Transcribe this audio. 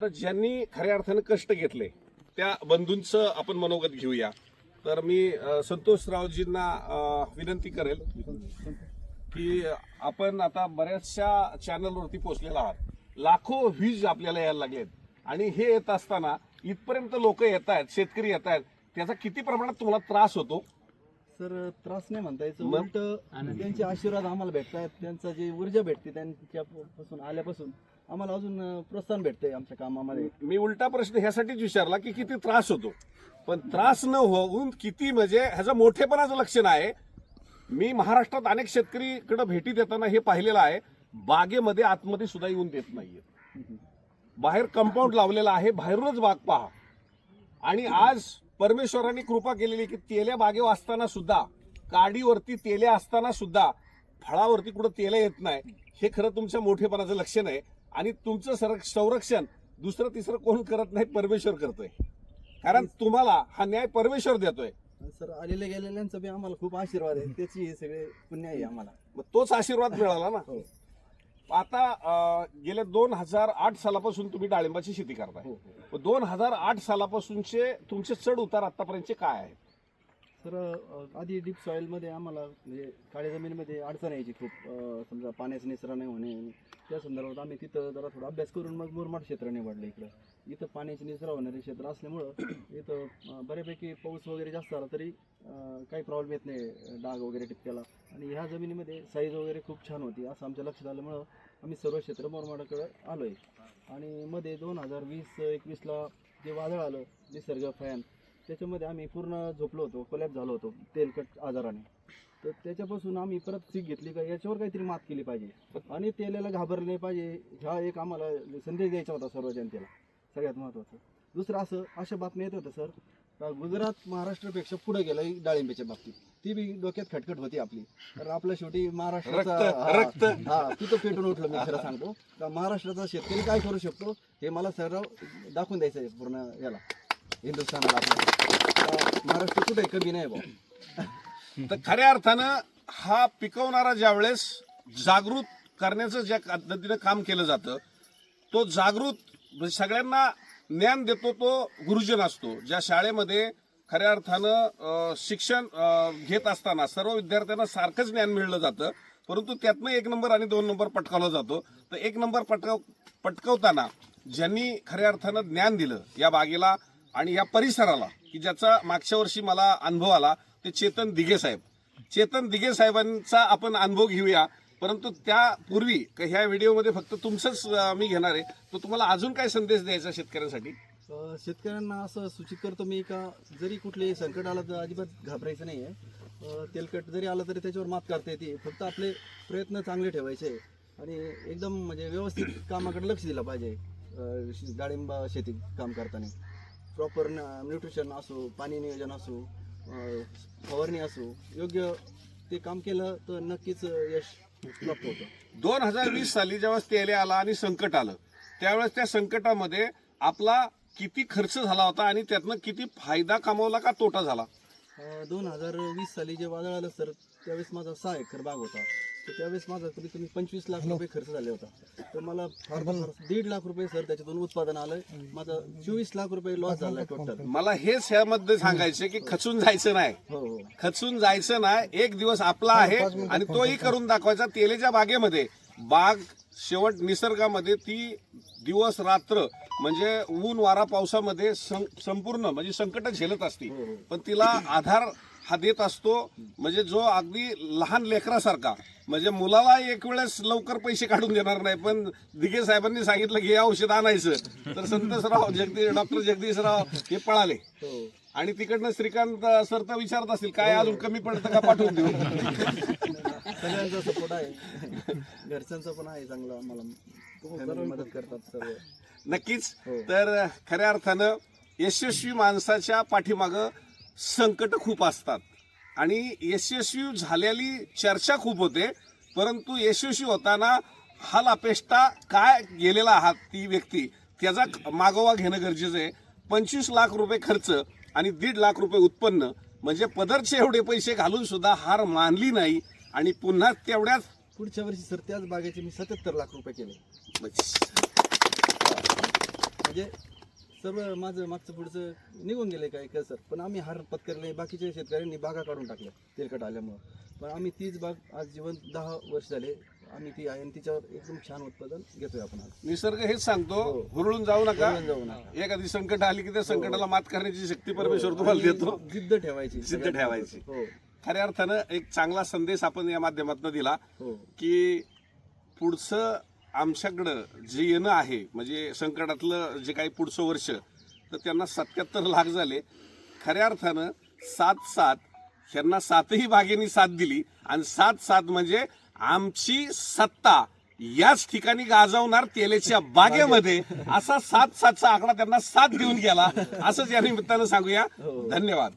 तर ज्यांनी खऱ्या अर्थानं कष्ट घेतले त्या बंधूंचं आपण मनोगत घेऊया. तर मी अ, संतोष रावजींना अ, विनंती करेल की आपण आता बऱ्याचशा चॅनलवरती पोहोचलेला आहात. लाखो व्ह्यूज आपल्याला यायला लागलेत. आणि हे येत असताना इथपर्यंत लोक येत आहेत शेतकरी येत आहेत. त्याचा किती प्रमाणात तुम्हाला त्रास होतो? सर त्रास नाही म्हणता यायचं? उलट त्यांचे आशीर्वाद आम्हाला भेटतायत. त्यांचा जी ऊर्जा भेटते त्यांच्यापासून आल्यापासून आम्हाला अजून प्रोत्साहन भेटतंय आमच्या कामामध्ये. मी उलटा प्रश्न ह्यासाठीच विचारला की किती त्रास होतो. पण त्रास न होऊन किती म्हणजे ह्याचं मोठेपणाचं लक्षण आहे मी महाराष्ट्रात अनेक शेतकरीकडे भेटी देताना हे पाहिलेलं आहे बागेमध्ये आतमध्ये सुद्धा येऊन देत नाहीये. बाहेर कंपाऊंड लावलेलं आहे बाहेरूनच बाग पहा. आणि आज परमेश्वरांनी कृपा केलेली की तेल्या बागेवर असताना सुद्धा काडीवरती तेल्या असताना सुद्धा फळावरती कुठं तेल्या येत नाही हे खरं तुमच्या मोठेपणाचं लक्षण आहे. आणि तुमचं संरक- संरक्षण दुसरं तिसरं कोण करत नाही परमेश्वर करतोय. कारण तुम्हाला हा न्याय परमेश्वर देतोय. सर आलेल्या गेलेल्यांचा बी आम्हाला खूप आशीर्वाद आहे. त्याची हे सगळे पुण्य आहे आम्हाला. मग तोच आशीर्वाद मिळाला ना? हो. आता अं, गेल्या दोन हजार आठ सालापासून तुम्ही डाळिंबाची शेती करताय. हो हो. दोन हजार आठ सालापासूनचे तुमचे चढ उतार आतापर्यंतचे काय आहेत? तर आधी डीप सॉईलमध्ये आम्हाला म्हणजे काळ्या जमिनीमध्ये अडचण यायची खूप. समजा पाण्याचा निचरा नाही होणे त्या संदर्भात आम्ही तिथं जरा थोडा अभ्यास करून मग मुरमाड क्षेत्र निवडलं इकडं. इथं पाण्याची निचरा होणारे क्षेत्र असल्यामुळं इथं बऱ्यापैकी पाऊस वगैरे जास्त आला तरी काही प्रॉब्लेम येत नाही डाग वगैरे टिपक्याला. आणि ह्या जमिनीमध्ये साईज वगैरे खूप छान होती. असं आमच्या लक्षात आल्यामुळं आम्ही सर्व क्षेत्र मुरमाडाकडे आलो आहे आणि मध्ये दोन हजार वीस एकवीसला जे वादळ आलं निसर्ग फॅन त्याच्यामध्ये आम्ही पूर्ण झोपलो होतो कोलॅप झालो होतो तेलकट आजाराने. तर त्याच्यापासून आम्ही परत सीख घेतली का याच्यावर काहीतरी मात केली पाहिजे. आणि तेलाला घाबरलं नाही पाहिजे ह्या एक आम्हाला संदेश द्यायचा होता सर्व जनतेला सगळ्यात महत्त्वाचं दुसरं असं अशा बातम्या येत होत्या सर. का गुजरात महाराष्ट्रापेक्षा पुढे गेलं डाळिंबीच्या बाबतीत. ती बी डोक्यात खटखट होती आपली. तर आपल्या शेवटी महाराष्ट्राचा हा, तिथं पेटून उठलं मी खरं सांगतो. का महाराष्ट्राचा शेतकरी काय करू शकतो हे मला सर्व दाखवून द्यायचं आहे पूर्ण याला. हिंदुस्थानाला आपल्या महाराष्ट्र कुठे कमी नाही भाऊ तर खऱ्या अर्थानं हा पिकवणारा ज्यावेळेस जागृत करण्याचं ज्या पद्धतीनं काम केलं जातं तो जागृत म्हणजे सगळ्यांना ज्ञान देतो तो गुरुजन असतो. ज्या शाळेमध्ये खऱ्या अर्थानं शिक्षण घेत असताना सर्व विद्यार्थ्यांना सारखंच ज्ञान मिळलं जातं परंतु त्यातनं एक नंबर आणि दोन नंबर पटकावला जातो. तर एक नंबर पटकाव पटकवताना ज्यांनी खऱ्या अर्थानं ज्ञान दिलं या बागेला आणि या परिसराला की ज्याचा मागच्या वर्षी मला अनुभव आला ते चेतन दिघे साहेब. चेतन दिघे साहेबांचा आपण अनुभव घेऊया. परंतु त्यापूर्वी ह्या व्हिडिओमध्ये फक्त तुमचंच मी घेणार आहे. तर तुम्हाला अजून काय संदेश द्यायचा शेतकऱ्यांसाठी? शेतकऱ्यांना असं सूचित करतो मी का जरी कुठले संकट आलं तर अजिबात घाबरायचं नाही आहे तेलकट जरी आलं तरी त्याच्यावर मात करता येते. फक्त आपले प्रयत्न चांगले ठेवायचे. आणि एकदम म्हणजे व्यवस्थित कामाकडे लक्ष दिलं पाहिजे डाळिंब शेती काम करताना. प्रॉपर न्यूट्रिशन असो पाणी नियोजन असो फवारणी असो योग्य ते काम केलं तर नक्कीच यश प्राप्त होतं. दोन हजार वीस साली जेव्हा तेले आला आणि संकट आलं त्यावेळेस त्या संकटामध्ये आपला किती खर्च झाला होता आणि त्यातनं किती फायदा कमावला का तोटा झाला? दोन हजार वीस साली जे वादळ आलं सर त्यावेळेस माझा सहा एकर बाग होता. तर त्यावेळेस माझा कमीत कमी पंचवीस लाख रुपये खर्च झाले होता. तर मला दीड लाख रुपये सर त्याच्यातून उत्पादन आलं माझा चोवीस लाख रुपये लॉस झालाय टोटल मला हेच ह्यामध्ये सांगायचे की खचून जायचं नाही. हो हो. खचून जायचं नाही. एक दिवस आपला आहे आणि तोही करून दाखवायचा तेलेच्या बागेमध्ये. बाग शेवट निसर्गामध्ये ती दिवस रात्र म्हणजे ऊन वारा पावसामध्ये सं- संपूर्ण म्हणजे संकट झेलत असते. हो, हो. पण तिला आधार हा देत असतो. म्हणजे जो अगदी लहान लेकरासारखा. म्हणजे मुलाला एक वेळेस लवकर पैसे काढून देणार नाही. पण दिघे साहेबांनी सांगितलं की हे औषध आणायचं. तर संतोषराव जगदीश डॉक्टर जगदीशराव हे पळाले. हो. आणि तिकडनं श्रीकांत सर तर विचारत असतील काय अजून कमी पडतं का पाठवून देऊ? सगळ्यांचा सपोर्ट आहे. घरच्यांचा पण आहे चांगला मला Family मदत करतात सर्व. नक्कीच. हो. तर खऱ्या अर्थानं यशस्वी माणसाच्या पाठीमागं संकट खूप असतात. आणि यशस्वी झालेली चर्चा खूप होते परंतु यशस्वी होताना हाल अपेष्टा काय गेलेला आहात ती व्यक्ती त्याचा मागोवा घेणं गरजेचं आहे. पंचवीस लाख रुपये खर्च आणि दीड लाख रुपये उत्पन्न म्हणजे पदरचे एवढे पैसे घालून सुद्धा हार मानली नाही आणि पुन्हा तेवढ्याच पुढच्या वर्षी सर त्याच बागेचे मी सत्याहत्तर लाख रुपये केले. म्हणजे सर्व माझं मागचं पुढचं निघून गेले काय कसं. पण आम्ही हार पत्करले बाकीच्या शेतकऱ्यांनी बागा काढून टाकल्या तेलकट आल्यामुळं. पण आम्ही तीच बाग आज जीवन दहा वर्ष झाले. आम्ही ती आहे आणि तिच्यावर एकदम छान उत्पादन घेतोय आपण आज. निसर्ग हेच सांगतो हो. हुरळून जाऊ नका. हुरळून जाऊ नका. एखादी संकट आली की त्या संकटाला मात करण्याची शक्ती परमेश्वर तुम्हाला देतो. जिद्द ठेवायची. जिद्द ठेवायची. हो. खऱ्या अर्थानं एक चांगला संदेश आपण या माध्यमातून दिला हो. की पुढचं आमच्याकडं जे येणं आहे म्हणजे संकटातलं जे काही पुढचं वर्ष तर त्यांना सत्याहत्तर लाख झाले. खऱ्या अर्थानं सात सात ह्यांना सातही बागेनी साथ दिली आणि सात सात म्हणजे आमची सत्ता याच ठिकाणी गाजवणार तेलेच्या बागेमध्ये असा सात सातचा आकडा त्यांना साथ देऊन गेला. असंच या निमित्तानं सांगूया. हो. धन्यवाद.